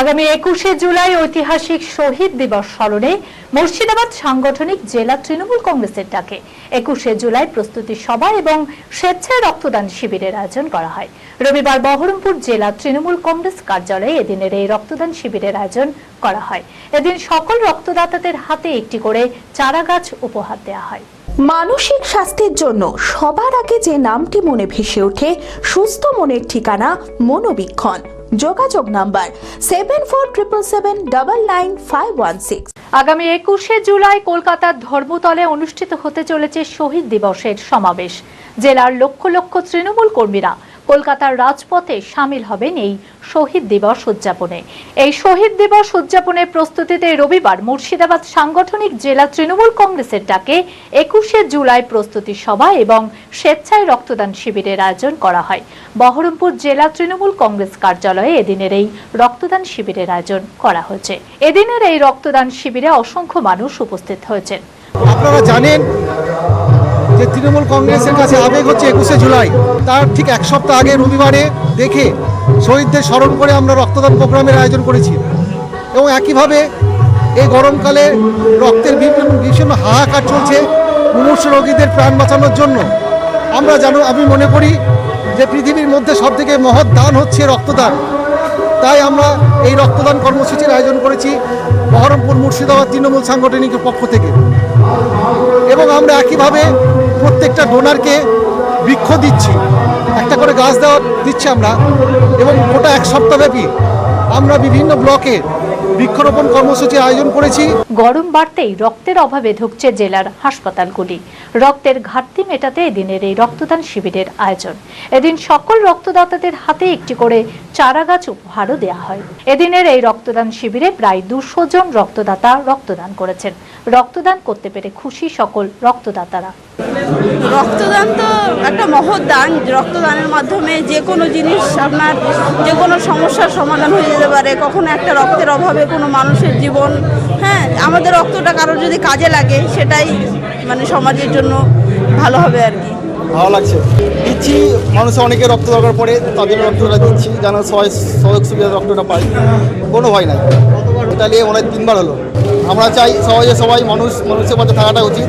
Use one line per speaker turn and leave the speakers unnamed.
আগামী একুশে জুলাই ঐতিহাসিক শহীদ দিবস স্মরণে মুর্শিদাবাদ সাংগঠনিক জেলা তৃণমূল কংগ্রেসের ডাকে। একুশে জুলাই প্রস্তুতি সভা এবং স্বেচ্ছায় রক্তদান শিবিরের আয়োজন করা হয়। রবিবার বহরমপুর জেলা তৃণমূল কংগ্রেস কার্যালয়ে এদিনের এই রক্তদান শিবিরের আয়োজন করা হয়। এদিন সকল রক্তদাতাদের হাতে একটি করে চারা গাছ উপহার দেওয়া হয়।
মানসিক স্বাস্থ্যের জন্য সবার আগে যে নামটি মনে ভেসে ওঠে, সুস্থ মনের ঠিকানা মনোবীক্ষণ। যোগাযোগ number seven four triple seven double nine five one six
আগামী একুশে জুলাই কলকাতার ধর্মতলে অনুষ্ঠিত হতে চলেছে শহীদ দিবসের সমাবেশ। জেলার লক্ষ লক্ষ তৃণমূল কর্মীরা কলকাতার রাজপথে সামিল হবেন এই শহীদ দিবস উদযাপনে। এই শহীদ দিবস উদযাপনের প্রস্তুতিতে রবিবার মুর্শিদাবাদ সাংগঠনিক জেলা তৃণমূল কংগ্রেসের ডাকে একুশে জুলাই প্রস্তুতি সভা এবং স্বেচ্ছায় রক্তদান শিবিরের আয়োজন করা হয়। বহরমপুর জেলা তৃণমূল কংগ্রেস কার্যালয়ে এদিনের এই রক্তদান শিবিরের আয়োজন করা হয়েছে। এদিনের এই রক্তদান শিবিরে অসংখ্য মানুষ উপস্থিত হয়েছেন।
আপনারা জানেন যে তৃণমূল কংগ্রেসের কাছে আবেগ হচ্ছে একুশে জুলাই, তার ঠিক এক সপ্তাহ আগে রবিবারে দেখে শহীদদের স্মরণ করে আমরা রক্তদান প্রোগ্রামের আয়োজন করেছি। এবং একইভাবে এই গরমকালে রক্তের বিভিন্ন ভীষণ হাহাকার চলছে মুমূর্ষ রোগীদের প্রাণ বাঁচানোর জন্য। আমরা জানো আমি মনে করি যে পৃথিবীর মধ্যে সবথেকে মহৎ দান হচ্ছে রক্তদান। তাই আমরা এই রক্তদান কর্মসূচির আয়োজন করেছি বহরমপুর মুর্শিদাবাদ তৃণমূল সাংগঠনিকের পক্ষ থেকে। এবং আমরা একইভাবে প্রত্যেকটা ডোনারকে বৃক্ষ দিচ্ছি, একটা করে গাছ দেওয়া দিচ্ছি আমরা এবং গোটা এক সপ্তাহব্যাপী আমরা বিভিন্ন ব্লকে বৃক্ষরোপণ কর্মসূচির আয়োজন করেছি।
গরম বাড়তেই রক্তের অভাবে ধুকছে জেলার হাসপাতালগুলি। রক্তের ঘাটতি মেটাতে এদিনের এই রক্তদান শিবিরের আয়োজন। এদিন সকল রক্তদাতাদের হাতে একটি করে চারা গাছ উপহারও দেওয়া হয়। এদিনের এই রক্তদান শিবিরে প্রায় দুশো জন রক্তদাতা রক্তদান করেছেন। রক্তদান করতে পেরে খুশি সকল রক্তদাতারা।
রক্তদান তো একটা মহৎ দান। রক্তদানের মাধ্যমে যে কোনো জিনিস আপনার যে কোনো সমস্যার সমাধান হয়ে যেতে পারে। কখনো একটা রক্তের অভাবে কোনো মানুষের জীবন। হ্যাঁ আমাদের রক্তটা কারোর যদি কাজে লাগে, সেটাই মানে সমাজের জন্য ভালো হবে আর কি।
ভালো লাগছে। দিচ্ছি মানুষের অনেকে রক্ত দরকার পড়ে, তাদের রক্তটা দিচ্ছি, যেন সবাই সহযোগ সুবিধা রক্তটা পায়। কোনো ভয় নাই। এটা নিয়ে হয় তিনবার হলো। আমরা চাই সবাই সবাই মানুষ, মানুষের মধ্যে থাকাটা উচিত।